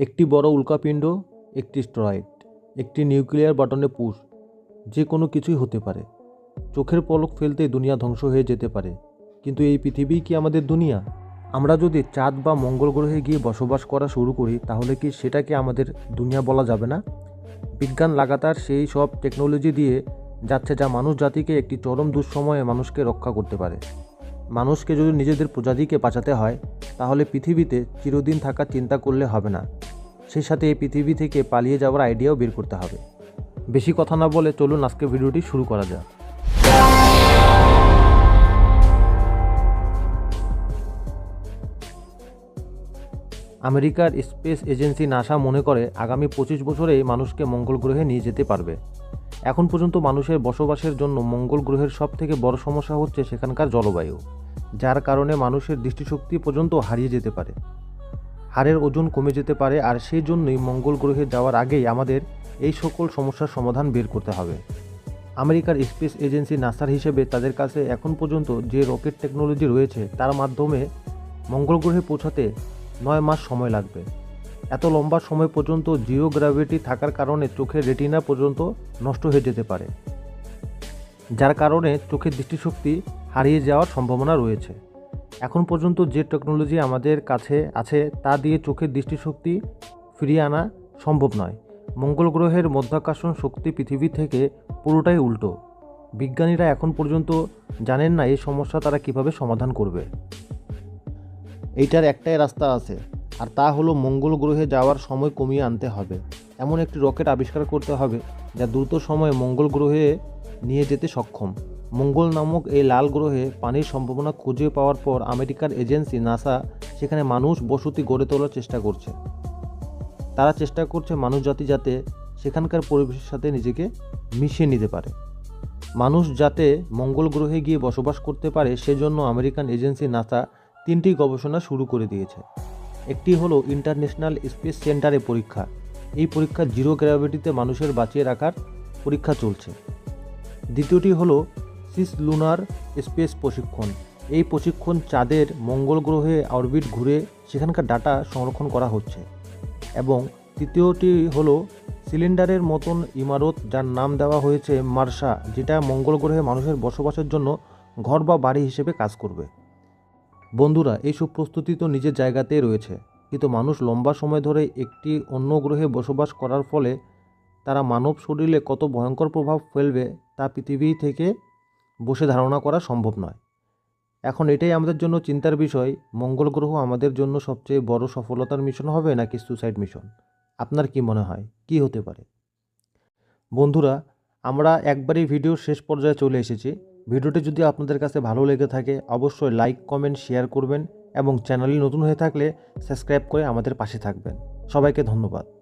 একটি বড় উল্কাপিণ্ড, একটি স্টেরয়েড, একটি নিউক্লিয়ার বাটনে পুশ, যে কোনো কিছুই হতে পারে। চোখের পলক ফেলতেই দুনিয়া ধ্বংস হয়ে যেতে পারে। কিন্তু এই পৃথিবী কি আমাদের দুনিয়া? আমরা যদি চাঁদ বা মঙ্গল গ্রহে গিয়ে বসবাস করা শুরু করি, তাহলে কি সেটাকে আমাদের দুনিয়া বলা যাবে না? বিজ্ঞান লাগাতার সেই সব টেকনোলজি দিয়ে যাচ্ছে যা মানুষ জাতিকে একটি চরম দুঃসময়ে মানুষকে রক্ষা করতে পারে। মানুষকে যদি নিজেদের প্রজাতিকে বাঁচাতে হয়, তাহলে পৃথিবীতে চিরদিন থাকার চিন্তা করলে হবে না। সেই সাথে এই পৃথিবী থেকে পালিয়ে যাওয়ার আইডিয়াও বের করতে হবে। বেশি কথা না বলে চলুন আজকে ভিডিওটি শুরু করা যাক। আমেরিকার স্পেস এজেন্সি নাসা মনে করে আগামী পঁচিশ বছরেই মানুষকে মঙ্গল গ্রহে নিয়ে যেতে পারবে। এখন পর্যন্ত মানুষের বসবাসের জন্য মঙ্গল গ্রহের সব থেকে বড় সমস্যা হচ্ছে সেখানকার জলবায়ু, যার কারণে মানুষের দৃষ্টিশক্তি পর্যন্ত হারিয়ে যেতে পারে। হাড়ের ওজন কমে যেতে পারে আর সেই জন্যই মঙ্গল গ্রহে যাওয়ার আগেই আমাদের এই সকল সমস্যার সমাধান বের করতে হবে। আমেরিকার স্পেস এজেন্সি নাসার হিসেবে তাদের কাছে এখন পর্যন্ত যে রকেট টেকনোলজি রয়েছে তার মাধ্যমে মঙ্গল গ্রহে পৌঁছাতে নয় মাস সময় লাগবে। এত লম্বা সময় পর্যন্ত জিও গ্র্যাভিটি থাকার কারণে চোখের রেটিনা পর্যন্ত নষ্ট হয়ে যেতে পারে, যার কারণে চোখের দৃষ্টিশক্তি হারিয়ে যাওয়ার সম্ভাবনা রয়েছে। এখন পর্যন্ত যে টেকনোলজি আমাদের কাছে আছে, তা দিয়ে চোখের দৃষ্টিশক্তি ফিরিয়ে আনা সম্ভব নয়। মঙ্গল গ্রহের মধ্যাকর্ষণ শক্তি পৃথিবী থেকে পুরোটাই উল্টো। বিজ্ঞানীরা এখন পর্যন্ত জানেন না এই সমস্যা তারা কীভাবে সমাধান করবে। এইটার একটাই রাস্তা আছে, আর তা হলো মঙ্গল গ্রহে যাওয়ার সময় কমিয়ে আনতে হবে। এমন একটি রকেট আবিষ্কার করতে হবে যা দ্রুত সময়ে মঙ্গল গ্রহে নিয়ে যেতে সক্ষম। মঙ্গল নামক এই লাল গ্রহে পানির সম্ভাবনা খুঁজে পাওয়ার পর আমেরিকার এজেন্সি নাসা সেখানে মানুষ বসতি গড়ে তোলার চেষ্টা করছে। তারা চেষ্টা করছে মানুষ জাতি যাতে সেখানকার পরিবেশের সাথে নিজেকে মিশিয়ে নিতে পারে। মানুষ যাতে মঙ্গল গ্রহে গিয়ে বসবাস করতে পারে সেজন্য আমেরিকান এজেন্সি নাসা তিনটি গবেষণা শুরু করে দিয়েছে। একটি হলো ইন্টারন্যাশনাল স্পেস সেন্টারে পরীক্ষা। এই পরীক্ষা জিরো গ্র্যাভিটিতে মানুষের বাঁচিয়ে রাখার পরীক্ষা চলছে। দ্বিতীয়টি হলো সিস লুনার স্পেস প্রশিক্ষণ। এই প্রশিক্ষণ চাঁদের মঙ্গল গ্রহে অরবিট ঘুরে সেখানকার ডাটা সংরক্ষণ করা হচ্ছে। এবং তৃতীয়টি হলো সিলিন্ডারের মতন ইমারত যার নাম দেওয়া হয়েছে মার্শা, যেটা মঙ্গল গ্রহে মানুষের বসবাসের জন্য ঘর বা বাড়ি হিসেবে কাজ করবে। বন্ধুরা এইসব প্রস্তুতি তো নিজের জায়গাতেই রয়েছে, কিন্তু মানুষ লম্বা সময় ধরে একটি অন্য গ্রহে বসবাস করার ফলে তারা মানব শরীরে কত ভয়ঙ্কর প্রভাব ফেলবে তা পৃথিবী থেকে বসে ধারণা করা সম্ভব নয়। এখন এটাই আমাদের জন্য চিন্তার বিষয়। মঙ্গল গ্রহ আমাদের জন্য সবচেয়ে বড় সফলতার মিশন হবে নাকি সুসাইড মিশন আপনার কি মনে হয়? কি হতে পারে? বন্ধুরা, আমরা একবারই ভিডিও শেষ পর্যায়ে চলে এসেছি। ভিডিওটি যদি আপনাদের কাছে ভালো লেগে থাকে, অবশ্যই লাইক, কমেন্ট, শেয়ার করবেন এবং চ্যানেলে নতুন হয়ে থাকলে সাবস্ক্রাইব করে আমাদের পাশে থাকবেন। সবাইকে ধন্যবাদ।